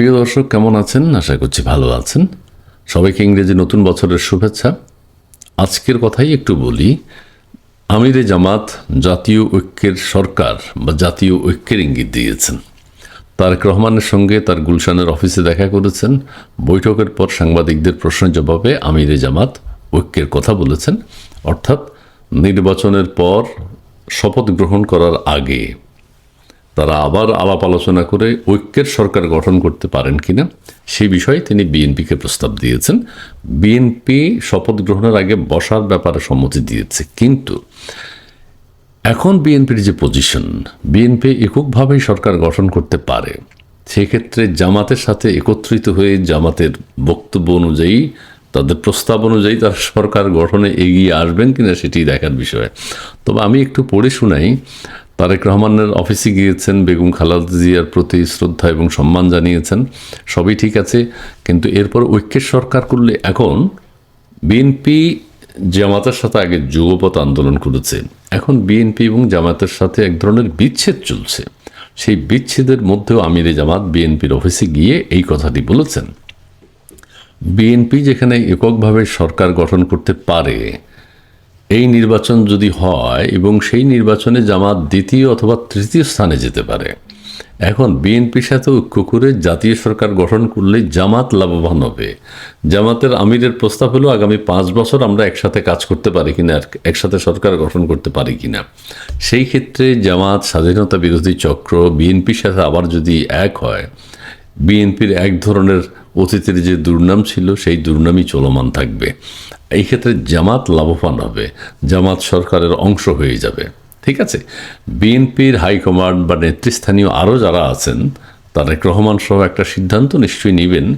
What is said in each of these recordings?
প্রিয় দর্শক, কেমন আছেন? আশা করছি ভালো আছেন। সবাইকে ইংরেজি নতুন বছরের শুভেচ্ছা। আজকের কথাই একটু বলি। আমিরে জামাত জাতীয় ঐক্যের সরকার বা জাতীয় ঐক্যের ইঙ্গিত দিয়েছেন। তারেক রহমানের সঙ্গে তার গুলশানের অফিসে দেখা করেছেন। বৈঠকের পর সাংবাদিকদের প্রশ্নের জবাবে আমিরে জামাত ঐক্যের কথা বলেছেন। অর্থাৎ নির্বাচনের পর শপথ গ্রহণ করার আগে তারা আবার আলাপ আলোচনা করে ঐক্যের সরকার গঠন করতে পারেন কিনা সেই বিষয়ে তিনি বিএনপিকে প্রস্তাব দিয়েছেন। বিএনপি শপথ গ্রহণের আগে বসার ব্যাপারে সম্মতি দিয়েছে। কিন্তু এখন বিএনপির যে পজিশন, বিএনপি এককভাবেই সরকার গঠন করতে পারে। সেক্ষেত্রে জামাতের সাথে একত্রিত হয়ে জামাতের বক্তব্য অনুযায়ী, তাদের প্রস্তাব অনুযায়ী তারা সরকার গঠনে এগিয়ে আসবেন কিনা সেটি দেখার বিষয়। তবে আমি একটু পড়ে শুনাই তারেক রহমানের অফিসে গিয়েছেন, বেগম খালেদা জিয়ার প্রতি শ্রদ্ধা এবং সম্মান জানিয়েছেন, সবই ঠিক আছে, কিন্তু এরপর ঐক্যের সরকার করলে এখন বিএনপি জামাতের সাথে আগে যুগপথ আন্দোলন করেছে। এখন বিএনপি এবং জামাতের সাথে এক ধরনের বিচ্ছেদ চলছে। সেই বিচ্ছেদের মধ্যেও আমিরে জামাত বিএনপির অফিসে গিয়ে এই কথাটি বলেছেন। বিএনপি যেখানে এককভাবে সরকার গঠন করতে পারে এই নির্বাচন যদি হয় এবং সেই নির্বাচনে জামাত দ্বিতীয় অথবা তৃতীয় স্থানে যেতে পারে, এখন বিএনপির সাথে ঐক্য করে জাতীয় সরকার গঠন করলে জামাত লাভবান হবে। জামাতের আমিরের প্রস্তাব হলো, আগামী পাঁচ বছর আমরা একসাথে কাজ করতে পারি কিনা, একসাথে সরকার গঠন করতে পারি কিনা? সেই ক্ষেত্রে জামাত স্বাধীনতা বিরোধী চক্র বিএনপির সাথে আবার যদি এক হয়, বিএনপির এক ধরনের অতীতের যে দুর্নাম ছিল, সেই দুর্নামই চলমান থাকবে। এই ক্ষেত্রে জামাত লাভবান হবে, জামাত সরকারের অংশ হয়ে যাবে। ঠিক আছে? বিএনপির হাইকমান্ড বা নেতৃস্থানীয় আরও যারা আছেন, তারেক রহমান সহ একটা সিদ্ধান্ত নিশ্চয়ই নেবেন।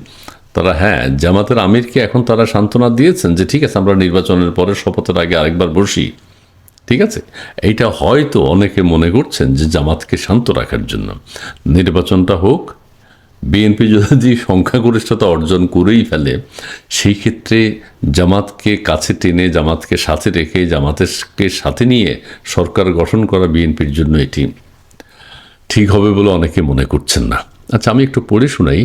তারা হ্যাঁ জামাতের আমিরকে এখন তারা সান্ত্বনা দিয়েছেন যে, ঠিক আছে, আমরা নির্বাচনের পরে শপথের আগে আরেকবার বসি। ঠিক আছে? এইটা হয়তো অনেকে মনে করছেন যে, জামাতকে শান্ত রাখার জন্য। নির্বাচনটা হোক বিএনপি যদি সংখ্যাগরিষ্ঠতা অর্জন করেই ফেলে, সেই ক্ষেত্রে জামাতকে কাছে টেনে, জামাতকে সাথে রেখে, জামাতকে সাথে নিয়ে সরকার গঠন করা বিএনপির জন্য এটি ঠিক হবে বলে অনেকে মনে করছেন না। আচ্ছা আমি একটু পড়ে শোনাই।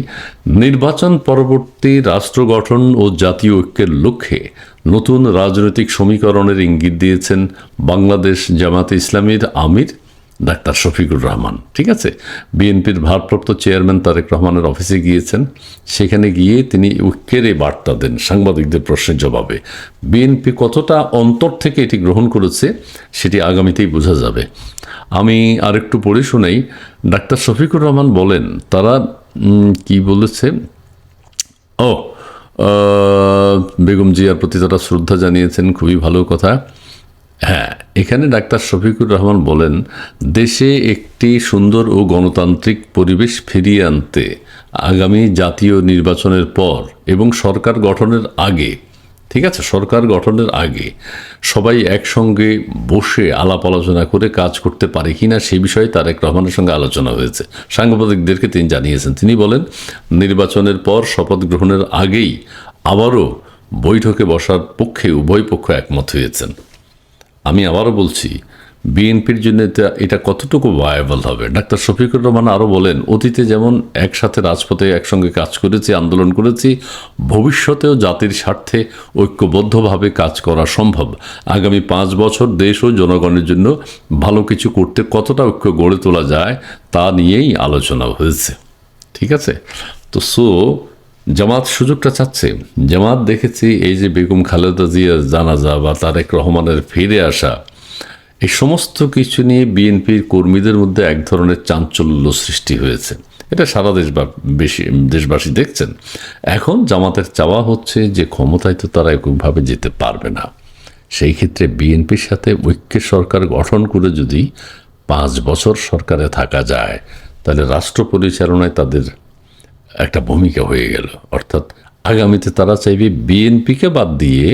নির্বাচন পরবর্তী রাষ্ট্র গঠন ও জাতীয় ঐক্যের লক্ষ্যে নতুন রাজনৈতিক সমীকরণের ইঙ্গিত দিয়েছেন বাংলাদেশ জামাতে ইসলামীর আমির ডাক্তার শফিকুর রহমান, ঠিক আছে? বিএনপির ভারপ্রাপ্ত চেয়ারম্যান তারেক রহমানের অফিসে গিয়েছেন। সেখানে গিয়ে তিনি ঐক্যের এই বার্তা দেন সাংবাদিকদের প্রশ্নের জবাবে। বিএনপি কতটা অন্তর থেকে এটি গ্রহণ করেছে সেটি আগামীতেই বোঝা যাবে। আমি আরেকটু পড়ে শুনেই। ডাক্তার শফিকুর রহমান বলেন, তারা কি বলেছে? ও বেগম জিয়ার প্রতি তারা শ্রদ্ধা জানিয়েছেন, খুবই ভালো কথা। হ্যাঁ এখানে ডাক্তার শফিকুর রহমান বলেন, দেশে একটি সুন্দর ও গণতান্ত্রিক পরিবেশ ফিরিয়ে আনতে আগামী জাতীয় নির্বাচনের পর এবং সরকার গঠনের আগে, ঠিক আছে, সরকার গঠনের আগে সবাই একসঙ্গে বসে আলাপ আলোচনা করে কাজ করতে পারে কিনা সেই বিষয়ে তারেক রহমানের সঙ্গে আলোচনা হয়েছে। সাংবাদিকদেরকে তিনি জানিয়েছেন। তিনি বলেন, নির্বাচনের পর শপথ গ্রহণের আগেই আবারও বৈঠকে বসার পক্ষে উভয় পক্ষ একমত হয়েছেন। আমি আবারও বলছি, বিএনপির জন্য এটা কতটুকু ভায়াবল হবে? ডাক্তার শফিকুর রহমান আরও বলেন, অতীতে যেমন একসাথে রাজপথে একসঙ্গে কাজ করেছি, আন্দোলন করেছি, ভবিষ্যতেও জাতির স্বার্থে ঐক্যবদ্ধভাবে কাজ করা সম্ভব। আগামী পাঁচ বছর দেশ ও জনগণের জন্য ভালো কিছু করতে কতটা ঐক্য গড়ে তোলা যায় তা নিয়েই আলোচনা হয়েছে। ঠিক আছে? তো সো জামাত সুযোগটা চাচ্ছে। জামাত দেখেছি এই যে বেগম খালেদা জিয়ার জানাজা বা তারেক রহমানের ফিরে আসা, এই সমস্ত কিছু নিয়ে বিএনপির কর্মীদের মধ্যে এক ধরনের চাঞ্চল্য সৃষ্টি হয়েছে। এটা সারা দেশ বেশি দেশবাসী দেখছেন। এখন জামাতের চাওয়া হচ্ছে যে ক্ষমতায় তো তারা এককভাবে যেতে পারবে না। সেই ক্ষেত্রে বিএনপির সাথে ঐক্যের সরকার গঠন করে যদি পাঁচ বছর সরকারে থাকা যায়, তাহলে রাষ্ট্র পরিচালনায় তাদের একটা ভূমিকা হয়ে গেল। অর্থাৎ আগামীতে তারা চাইবে বিএনপিকে বাদ দিয়ে,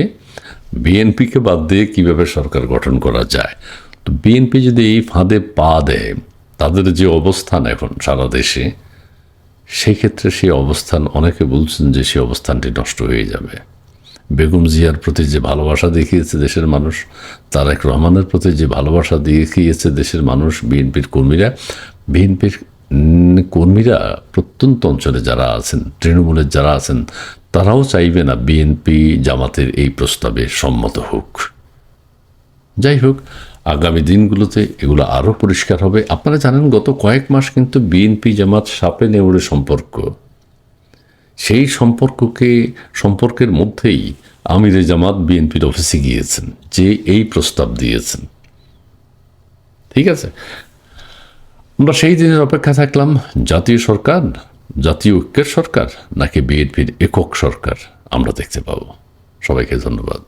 বিএনপিকে বাদ দিয়ে কীভাবে সরকার গঠন করা যায়। তো বিএনপি যদি এই ফাঁদে পা দেয়, তাদের যে অবস্থান এখন সারা দেশে, সেক্ষেত্রে সেই অবস্থান অনেকে বলছেন যে সেই অবস্থানটি নষ্ট হয়ে যাবে। বেগম জিয়ার প্রতি যে ভালোবাসা দেখিয়েছে দেশের মানুষ, তারেক রহমানের প্রতি যে ভালোবাসা দেখিয়েছে দেশের মানুষ, বিএনপির কর্মীরা, বিএনপির কর্মীরা প্রত্যন্ত অঞ্চলে যারা আছেন, তৃণমূলের যারা আছেন, তারাও চাইবে না বিএনপি জামাতের এই প্রস্তাবে সম্মত হোক। যাই হোক, আগামী দিনগুলোতে এগুলো আরও পরিষ্কার হবে। আপনারা জানেন, গত কয়েক মাস কিন্তু বিএনপি জামাত সাপে নেউড়ে সম্পর্ক। সেই সম্পর্ককে, সম্পর্কের মধ্যেই আমিরে জামাত বিএনপির অফিসে গিয়েছেন, যে এই প্রস্তাব দিয়েছেন। ঠিক আছে? আমরা সেই দিনের অপেক্ষা থাকলাম, জাতীয় সরকার, জাতীয় ঐক্যের সরকার, নাকি বিএনপির একক সরকার? আমরা দেখতে পাবো। সবাইকে ধন্যবাদ।